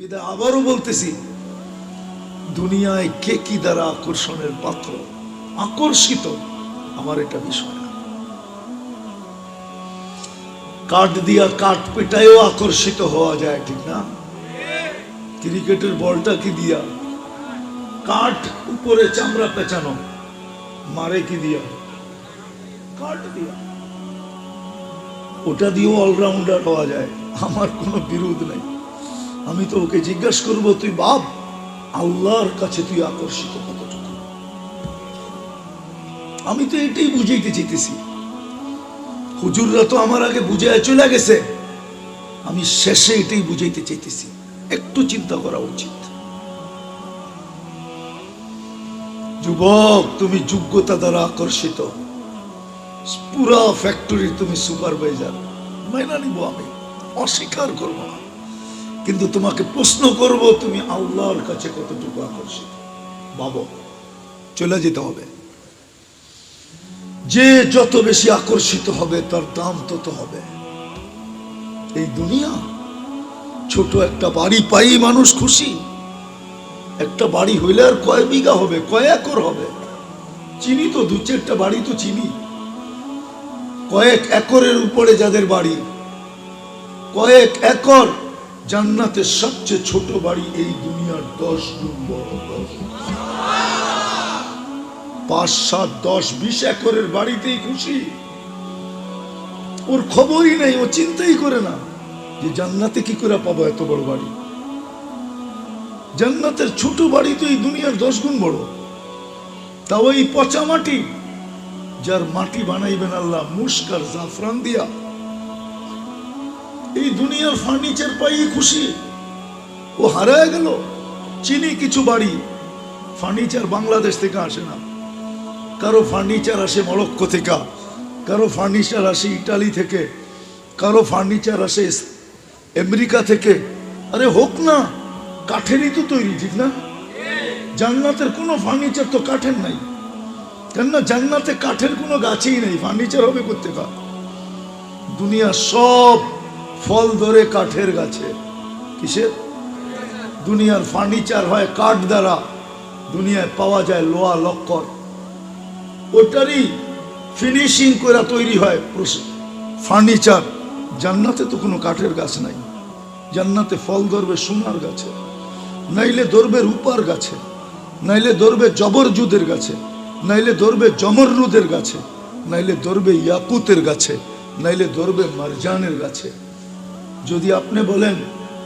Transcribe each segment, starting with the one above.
বিদায় আবারও বলতেছি, দুনিয়ায় কে কি দ্বারা আকর্ষণের পাত্র? আকর্ষিত আমার এটা বিষয় কাঠ দিয়া কাঠ পেটায়ও আকর্ষিত হওয়া যায়, ঠিক না? ক্রিকেটের বলটা কি দিয়া? কাঠ উপরে চামড়া পেঁচানো, মারে কি দিয়া? কাঠ দিয়া। ওটা দিয়েও অলরাউন্ডার হওয়া যায়, আমার কোনো বিরোধ নেই। আমি তো ওকে জিজ্ঞাসা করব, তুই বাপ আল্লাহর কাছে তুই আকর্ষিত কতটুকু? আমি তো এটাই বুঝাইতে চাইতেছি। হুজুররা তো আমার আগে বুঝায় চলে গেছে। আমি শেষে এটাই বুঝাইতে চাইতেছি। একটু চিন্তা করা উচিত। যুবক, তুমি যোগ্যতা দ্বারা আকর্ষিত। পুরা ফ্যাক্টরির তুমি সুপারভাইজার মাইনা নিব আমি। অস্বীকার করব না। কিন্তু তোমাকে প্রশ্ন করব, তুমি আল্লাহর কাছে কতটুকু আকর্ষিত? ভাবো চলে যেতে হবে। যে যত বেশি আকর্ষিত হবে, তার দাম তত হবে। এই দুনিয়া, ছোট একটা বাড়ি পাই মানুষ খুশি। একটা বাড়ি হইলে আর কয় বিঘা হবে, কয় একর হবে? চিনি তো, দু চারটা বাড়ি তো চিনি। কয়েক একরের উপরে যাদের বাড়ি, কয়েক একর জান্নাতের সবচেয়ে ছোট বাড়ি এই দুনিয়ার দশ দশ পাঁচ, সাত, দশ, বিশ একরের বাড়িতেই খুশি। ওর খবরই নেই, ও চিন্তাই করে না যে জান্নাতে কি করে পাবো এত বড় বাড়ি। জান্নাতের ছোট বাড়ি তো এই দুনিয়ার দশ গুণ বড়। তাও এই পচা মাটি, যার মাটি বানাইবেন আল্লাহ মুস্কার জাফরান দিয়া। এই দুনিয়ার ফার্নিচার পাই খুশি। ও হারায় গেল। চিনি কিছু বাড়ি। ফার্নিচার বাংলাদেশ থেকে আসে না। কারও ফার্নিচার আসে মরক্কো থেকে। কারও ফার্নিচার আসে ইটালি থেকে। কারও ফার্নিচার আসে আমেরিকা থেকে। আরে হোক না, কাঠেরই তো তৈরি, ঠিক না? জান্নাতের কোনো ফার্নিচার তো কাঠের নাই। কেননা জান্নাতে কাঠের কোনো গাছই নেই। ফার্নিচার হবে করতে দুনিয়া সব ফল ধরে কাঠের গাছে। কিসের? দুনিয়ার ফার্নিচার হয় কাঠ দ্বারা। দুনিয়ায় পাওয়া যায় লোয়া লক্কর। ওটারই ফিনিশিং করে তৈরি হয় ফার্নিচার জান্নাতে তো কোনো কাঠের গাছ নাই। জান্নাতে ফল ধরবে সোনার গাছে। নাইলে ধরবে রূপার গাছে। নাইলে ধরবে জবরজুদের গাছে। নাইলে ধরবে জমররুদের গাছে। নাইলে ধরবে ইয়াকুতের গাছে। নাইলে ধরবে মারজানের গাছে। যদি আপনি বলেন,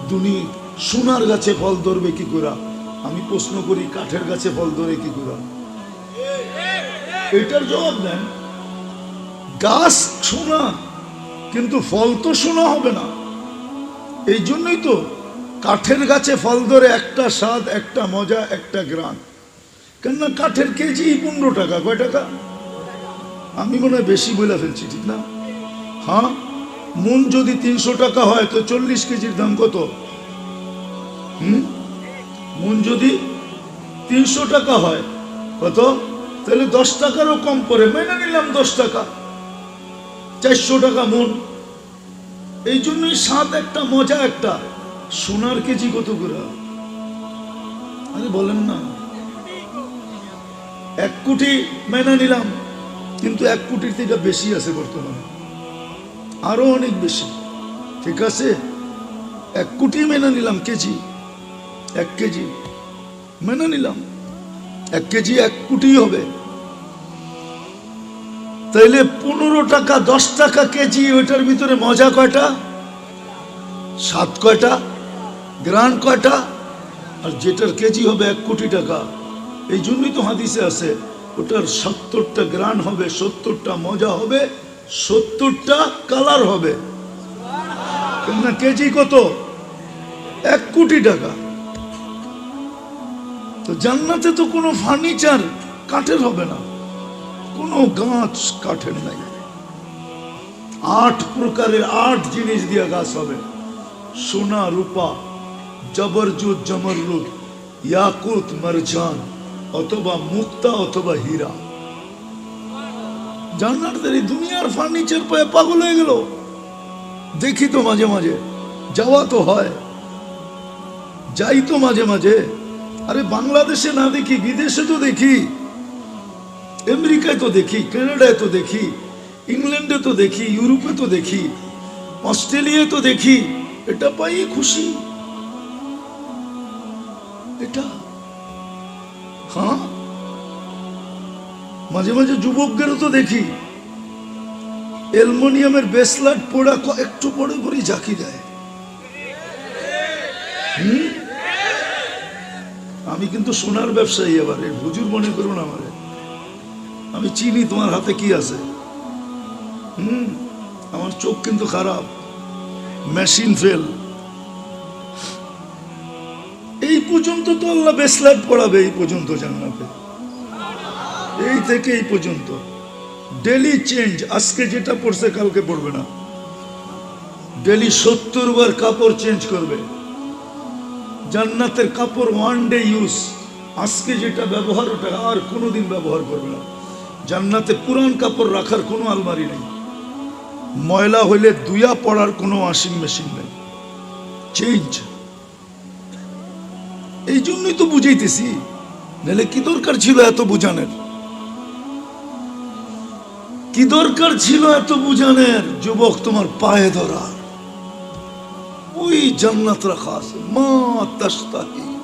দুনি সোনার গাছে ফল ধরবে কি করে? আমি প্রশ্ন করি, কাঠের গাছে ফল ধরে কি করে? এটার জবাব দেন, গাছ সোনা, কিন্তু ফল তো সোনা হবে না। এই জন্যই তো কাঠের গাছে ফল ধরে একটা স্বাদ, একটা মজা, একটা গ্রান কেননা কাঠের কেজি পনেরো টাকা। কয় টাকা? আমি মনে হয় বেশি বলে ফেলছি, ঠিক না? হ্যাঁ? মন যদি তিনশো টাকা হয়, তো চল্লিশ কেজির দাম কত? হুম? মন যদি তিনশো টাকা হয়, কত? তাহলে দশ টাকারও কম পড়ে মেনে নিলাম দশ টাকা। চারশো টাকা মন। এই জন্যই স্বাদ একটা, মজা একটা। সোনার কেজি কত করে? আরে বলেন না। এক কোটি মেনে নিলাম, কিন্তু এক কোটির থেকে বেশি আছে বর্তমানে। আরও অনেক বেশি। ঠিক আছে? এক কোটি মেনে নিলাম, কেজি। এক কেজি। মেনে নিলাম। এক কেজি এক কোটি হবে। তাইলে পনেরো টাকা, দশ টাকা কেজি, ওইটার ভিতরে মজা কয়টা? সাত কয়টা? গ্রান কয়টা? আর যেটার কেজি হবে এক কোটি টাকা। এই জন্যই তো হাদিসে আছে, ওটার সত্তরটা গ্রান হবে, সত্তরটা মজা হবে। সত্তরটা কালার হবে। কেননা কেজি কত? এক কোটি টাকা। তো জান্নাতে তো কোনো ফার্নিচার কাঠের হবে না। কোনো গাছ কাঠের নাই। আট প্রকারের আট জিনিস দিয়ে গাছ হবে। সোনা, রূপা, জবরজুত জমরলুদ ইয়াকুত, মারজান, অথবা মুক্তা, অথবা হীরা। জান্নাতের এই দুনিয়ার ফার্নিচার পায়ে পাগল হয়ে গেল। দেখি তো মাঝে মাঝে, যাওয়া তো হয়। যাই তো মাঝে মাঝে। আরে বাংলাদেশে না দেখি, বিদেশে তো দেখি। আমেরিকায় তো দেখি, কানাডায় তো দেখি, ইংল্যান্ডে তো দেখি, ইউরোপে তো দেখি, অস্ট্রেলিয়ায় তো দেখি। এটা পাই খুশি। এটা? হ্যাঁ? মাঝে মাঝে যুবকদেরও তো দেখি। অ্যালমোনিয়ামের বেসলাট পোড়া একটু পরে পরেই ঝাঁকি দেয়। আমি কিন্তু সোনার ব্যবসায়ী এবারে হুজুর মনে করুন আমারে। আমি চিনি তোমার হাতে কি আছে। হুম? আমার চোখ কিন্তু খারাপ। Machine fail. এই পর্যন্ত তো আল্লাহ বেসলাট পড়াবে, এই পর্যন্ত জান্নাতে। এই থেকে এই পর্যন্ত। ডেলি চেঞ্জ আজকে যেটা পড়ছে কালকে পড়বে না। ডেলি সত্তর বার কাপড় চেঞ্জ করবে। জান্নাতের কাপড় ওয়ান ডে ইউজ আজকে যেটা ব্যবহার, ওটা আর কোনোদিন ব্যবহার করবে না। জান্নাতে পুরান কাপড় রাখার কোনো আলমারি নেই। ময়লা হইলে দুয়া পড়ার কোনো ওয়াশিং মেশিন নেই। চেঞ্জ এই জন্যই তো বুঝাইতেছি। নাহলে কি দরকার ছিল এত বুঝানের? কি দরকার ছিল এত বুঝানের? যুবক, তোমার পায়ে ধরা। ওই জান্নাত রাখা আছে। মা তাস্তাহি।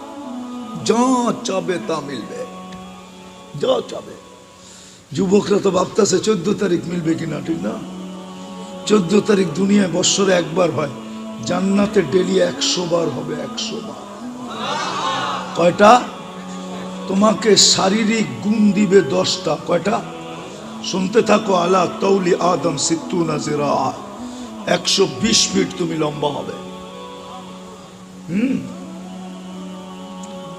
যা চাবে তা মিলবে। যা চাবে। যুবকরা তো ভাবতেছে, চোদ্দ তারিখ মিলবে কিনা, ঠিক না? চোদ্দ তারিখ দুনিয়ায় বৎসরে একবার হয়। জান্নাতে ডেলি একশো বার হবে, একশো বার। কয়টা? তোমাকে শারীরিক গুণ দিবে দশটা। কয়টা? শুনতে থাকো, আলা তৌলি আদম সিত্তু নাজিরা একশো বিশ ফিট তুমি লম্বা হবে।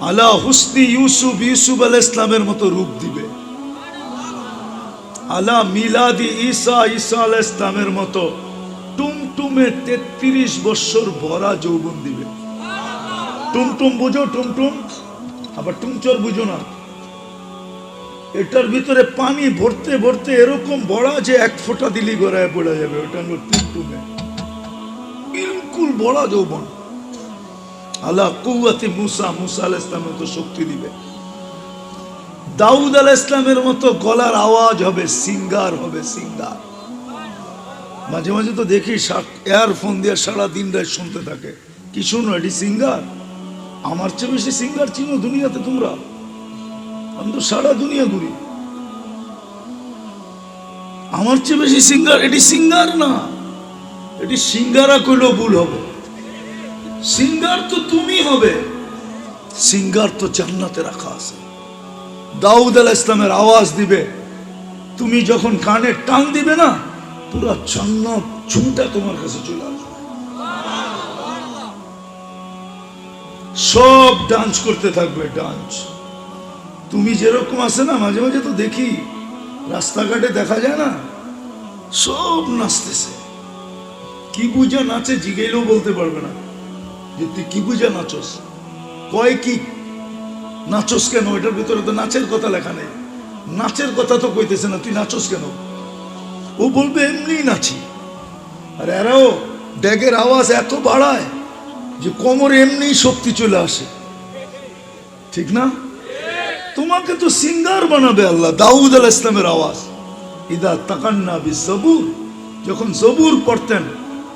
আলা হুসনি ইউসুফ ইউসুফ আল ইসলামের মতো রূপ দিবে। আলা মিলাদি ঈসা ঈসা আল ইসলামের মতো টুমটুমে তেত্রিশ বৎসর ভরা যৌবন দিবে। টুমটুম বুঝো, টুমটুম? আবার টুমচর বুঝো না। এটার ভিতরে পানি ভরতে ভরতে এরকম বড়া যে এক ফোঁটা দিলি গড়ায় পড়ে যাবে, ওটা হলো বিলকুল বড়া যৌবন। আল্লাহ কৌয়াতে মুসা মুসা আল ইসলামের মতো শক্তি দিবে। দাউদ আল ইসলামের মতো গলার আওয়াজ হবে সিঙ্গার হবে সিঙ্গার। মাঝে মাঝে তো দেখি এয়ারফোন দিয়ে সারা দিন শুনতে থাকে। কি শুনো, এটি সিঙ্গার? আমার চেয়ে বেশি সিঙ্গার চিনো দুনিয়াতে তোমরা? আমি তো সারা দুনিয়া ঘুরি। আমার চেয়ে বেশি সিঙ্গার, এটি সিঙ্গার না। এটি সিঙ্গারা কইলেও ভুল হবে। সিঙ্গার তো তুমি হবে। সিঙ্গার তো জান্নাতে রাখা আছে। দাউদ আল ইসলামের আওয়াজ দিবে। তুমি যখন কানে টান দিবে না, পুরো জান্নাত ঝুমটা তোমার কাছে চলে আসবে। সব ডান্স করতে থাকবে ডান্স তুমি যেরকম আছে না, মাঝে মাঝে তো দেখি, রাস্তাঘাটে দেখা যায় না, সব নাচতেছে। কি বুঝা নাচে জিগেলেও বলতে পারবে না, যে তুই কি বুঝা নাচস? কয় কি? নাচস কেন? এটার ভিতরে তো নাচের কথা লেখা নেই। নাচের কথা তো কইতেছে না, তুই নাচস কেন? ও বলবে এমনি নাচি। আর এরাও ড্যাগের আওয়াজ এত বাড়ায় যে কোমরে এমনি শক্তি চলে আসে। ঠিক না? তোমাকে তো সিঙ্গার বানাবে আল্লাহ, দাউদ আল ইসলামের আওয়াজ। ইদা তাকান্না বি জবুর যখন জবুর পড়তেন,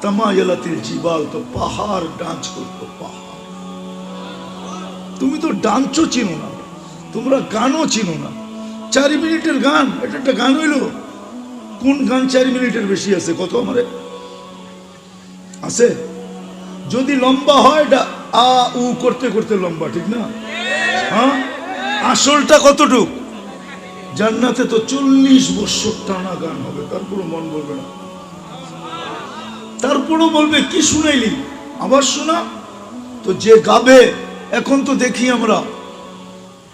তামায়ালাতিল জিবাল, তো পাহাড় ডান্স করতো, পাহাড়। তুমি তো ডান্সও চিনো না, তোমরা গানও চিনো না। চার মিনিটের গান এটা একটা গান হইল। কোন গান চার মিনিটের বেশি আছে, কত আমারে? আছে? যদি লম্বা হয় এটা আ, উ করতে করতে লম্বা, ঠিক না? হ্যাঁ? আসলটা কতটুক? জান্নাতে তো চল্লিশ বছর টানা গান হবে, তারপরও মন বলবে না। তারপরও বলবে, কি শুনাইলি? আবার শোনা? তো যে গাবে, এখন তো দেখি আমরা,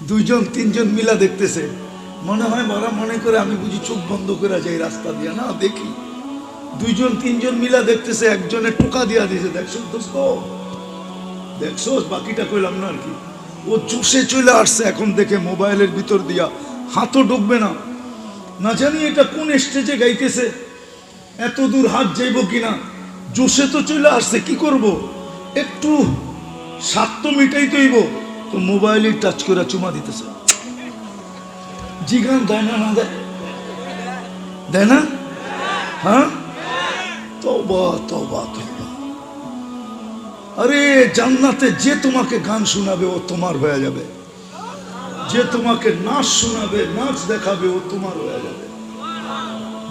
দুইজন, তিনজন মিলা দেখতেছে। মনে হয় মারা মনে করে আমি বুঝি চোখ বন্ধ করে যাই রাস্তা দিয়ে। না, দেখি। দুইজন, তিনজন মিলা দেখতেছে, একজনে টোকা দিয়া দিয়েছে দেখছ দোস্ত? দেখছ বাকিটা কইলাম না আর কি। ও চুষে চলে আসছে এখন দেখে মোবাইলের ভিতর দিয়া। হাতও ঢুকবে না। না জানি এটা কোন স্টেজে গাইতেছে। এত দূর হাত যাইব কিনা। জোশে তো চলে আসছে, কি করব? একটু স্বাদ তো মিটাই তৈব তো মোবাইলে টাচ করে চুমা দিতেছে। জিগান দেয় না না দেয়? দেয় না? হ্যাঁ? তবা তবা তবা আরে জান্নাতে যে তোমাকে গান শোনাবে, ও তোমার হয়ে যাবে। যে তোমাকে নাচ শোনাবে, নাচ দেখাবে, ও তোমার হয়ে যাবে।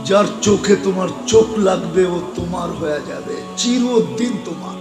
যার চোখে তোমার চোখ লাগবে, ও তোমার হয়ে যাবে। চিরদিন তোমার।